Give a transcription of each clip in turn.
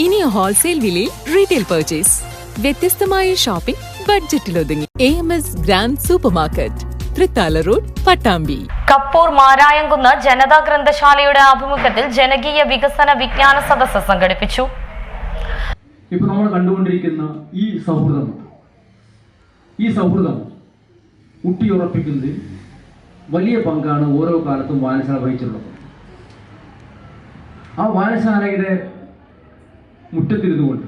ഇനി ഹോൾസെയിൽ വിലയിൽ retail purchase വ്യത്യസ്തമായ ഷോപ്പിംഗ് ബഡ്ജറ്റിൽ ഒതുങ്ങി A M S grand supermarket Thrithala road Pattambi. Kappur Marayamkunnu Janatha ഗ്രന്ഥശാലയുടെ ആഭിമുഖ്യത്തിൽ ജനകീയ വികസന വിജ്ഞാന സദസ്സ് സംഘടിപ്പിച്ചു. ഇപ്പൊ നമ്മൾ കണ്ടുകൊണ്ടിരിക്കുന്ന ഈ സൗഹൃദം ഈ സൗഹൃദം ഊട്ടിയുറപ്പിക്കുന്നതിൽ വലിയ പങ്കാണ് ഓരോ കാലത്തും വായനശാല വഹിച്ചിട്ടുള്ളത്. ആ വായനശാലയുടെ മുറ്റത്തിരുന്നു കൊണ്ട്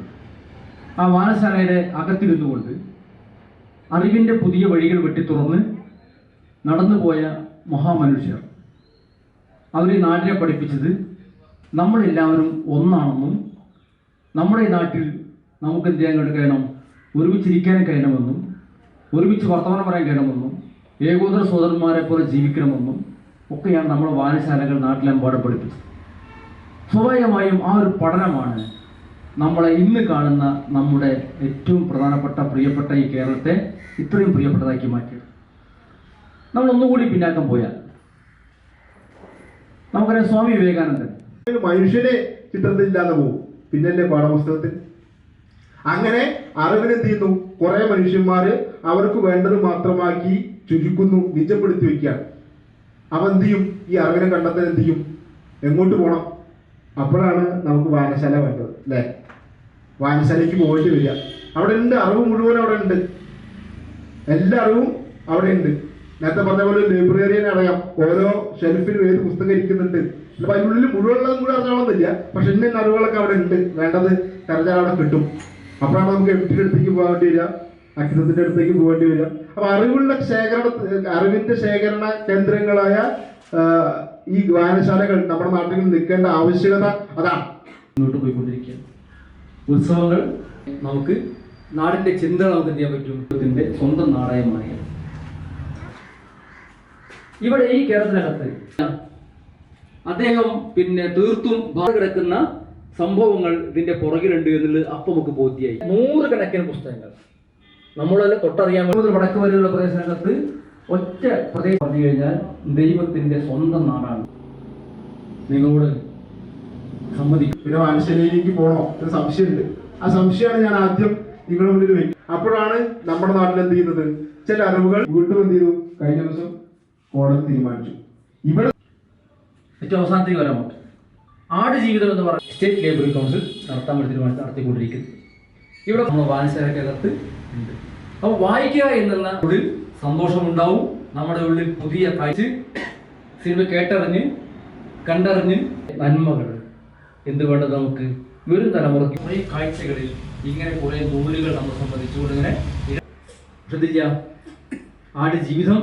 ആ വായനശാലയുടെ അകത്തിരുന്നു കൊണ്ട് അറിവിന്റെ പുതിയ വഴികൾ വെട്ടിത്തുറന്ന് നടന്നുപോയ മഹാമനുഷ്യർ. അവരെ നാടിനെ പഠിപ്പിച്ചത് നമ്മളെല്ലാവരും ഒന്നാണെന്നും നമ്മുടെ നാട്ടിൽ നമുക്ക് എന്ത് ചെയ്യാൻ കഴിയണം? ഒരുമിച്ചിരിക്കാൻ കഴിയണമെന്നും ഒരുമിച്ച് വർത്തമാനം പറയാൻ കഴിയണമെന്നും ഏകോദര സഹോദരന്മാരെ പോലെ ജീവിക്കണമെന്നും ഒക്കെയാണ് നമ്മുടെ വായനശാലകൾ നാട്ടിലെമ്പാടും പഠിപ്പിച്ചത്. സ്വാഭാവികമായും ആ ഒരു പഠനമാണ് നമ്മളെ ഇന്ന് കാണുന്ന നമ്മുടെ ഏറ്റവും പ്രധാനപ്പെട്ട പ്രിയപ്പെട്ട ഈ കേരളത്തെ ഇത്രയും പ്രിയപ്പെട്ടതാക്കി മാറ്റിയത്. നമ്മൾ ഒന്നുകൂടി പിന്നാക്കം പോയാൽ. നമുക്കറിയാം സ്വാമി വിവേകാനന്ദൻ. മനുഷ്യനെ ചിത്രത്തിൽ ഇല്ലാതെ പോകും പിന്നല്ലേ പാഠപുസ്തകത്തിൽ? അങ്ങനെ അറിവിനെന്ത് ചെയ്യുന്നു കുറെ മനുഷ്യന്മാര് അവർക്ക് വേണ്ടത് മാത്രമാക്കി ചുരുക്കുന്നു നിജപ്പെടുത്തി വെക്കുകയാണ് അവ എന്ത് ചെയ്യും? ഈ അറിവിനെ കണ്ടെത്താൻ എന്ത് ചെയ്യും? എങ്ങോട്ട് പോകണം അപ്പോഴാണ് നമുക്ക് വായനശാല വേണ്ടത് അല്ലേ? വായനശാലയ്ക്ക് പോയിട്ട് വരിക. അവിടെ ഉണ്ട് അറിവ് മുഴുവൻ അവിടെ ഉണ്ട്. എല്ലാ അറിവും അവിടെ ഉണ്ട്. നേരത്തെ പറഞ്ഞ പോലെ ലൈബ്രറിയെ അറിയാം ഓരോ ഷെൽഫിലും ഏത് പുസ്തകം ഇരിക്കുന്നുണ്ട്. അപ്പൊ അതിനുള്ളിൽ മുഴുവനുള്ളതും കൂടെ അറിഞ്ഞാണെന്നില്ല പക്ഷെ ഇന്ന അറിവുകളൊക്കെ അവിടെ ഉണ്ട്. വേണ്ടത് തെരഞ്ഞാൽ അവിടെ കിട്ടും. അപ്പോഴാണ് നമുക്ക് എട്ടിന്റെ അടുത്തേക്ക് പോകേണ്ടി വരിക. അക്ഷരത്തിന്റെ അടുത്തേക്ക് പോകേണ്ടി വരിക. അപ്പൊ അറിവുള്ള ശേഖരണ അറിവിന്റെ ശേഖരണ കേന്ദ്രങ്ങളായ ഈ വായനശാലകൾ നമ്മുടെ നാട്ടിൽ നിൽക്കേണ്ട ആവശ്യകത അതാണ് മുന്നോട്ട് പോയിക്കൊണ്ടിരിക്കുകയാണ്. ഉത്സവങ്ങൾ നമുക്ക് നാടിന്റെ ചിന്ത നമുക്ക് ചെയ്യാൻ പറ്റും? സ്വന്തം നാടായി മാറിയ ഇവിടെ ഈ കേരളത്തിനകത്ത് അദ്ദേഹം പിന്നെ തീർത്തും കിടക്കുന്ന സംഭവങ്ങൾ ഇതിന്റെ പുറകിലുണ്ട് എന്നുള്ളത് അപ്പം നമുക്ക് ബോധ്യായി. നൂറുകണക്കിന് പുസ്തകങ്ങൾ. നമ്മളെല്ലാം തൊട്ടറിയാൻ വടക്കുവരെയുള്ള വടക്ക് വരെയുള്ള പ്രദേശത്തിനകത്ത് ഒറ്റ പ്രദേശം പറഞ്ഞു കഴിഞ്ഞാൽ ദൈവത്തിന്റെ സ്വന്തം നാടാണ്. നിങ്ങളോട് സമ്മതിക്കും. പിന്നെ മനുഷ്യനിലേക്ക് പോണോ ഒരു സംശയമുണ്ട്. ആ സംശയമാണ് ഞാൻ ആദ്യം നിങ്ങളുടെ മുന്നിൽ വയ്ക്കും അപ്പോഴാണ് നമ്മുടെ നാട്ടിൽ എന്ത് ചെയ്യുന്നത്? ചില അറിവുകൾ വീണ്ടും എന്ത് ചെയ്തു? കഴിഞ്ഞ ദിവസം കോടതി തീരുമാനിച്ചു. ഇവിടെ ഏറ്റവും അവസാനത്തേക്ക് വരാൻ പറ്റും ആട് ജീവിതം എന്ന് പറഞ്ഞ സ്റ്റേറ്റ് ലൈബ്രറി കൗൺസിൽ നടത്താൻ വേണ്ടി തീരുമാനിച്ച് നടത്തിക്കൊണ്ടിരിക്കുന്നത് ഇവിടെ നമ്മൾ വായനശാലക്കകത്ത് ഉണ്ട്. അപ്പോൾ വായിക്കുക എന്നുള്ള ഉള്ളിൽ സന്തോഷമുണ്ടാവും. നമ്മുടെ ഉള്ളിൽ പുതിയ കാഴ്ച സിനിമ കേട്ടറിഞ്ഞ് കണ്ടറിഞ്ഞ് നന്മകൾ എന്ത് വേണ്ടത് നമുക്ക് വരും തലമുറയ്ക്ക്. കുറേ കാഴ്ചകളിൽ ഇങ്ങനെ കുറേ നൂലുകൾ നമ്മൾ സംബന്ധിച്ചുകൊണ്ട് ഇങ്ങനെ ശ്രദ്ധിക്കുക ആട് ജീവിതം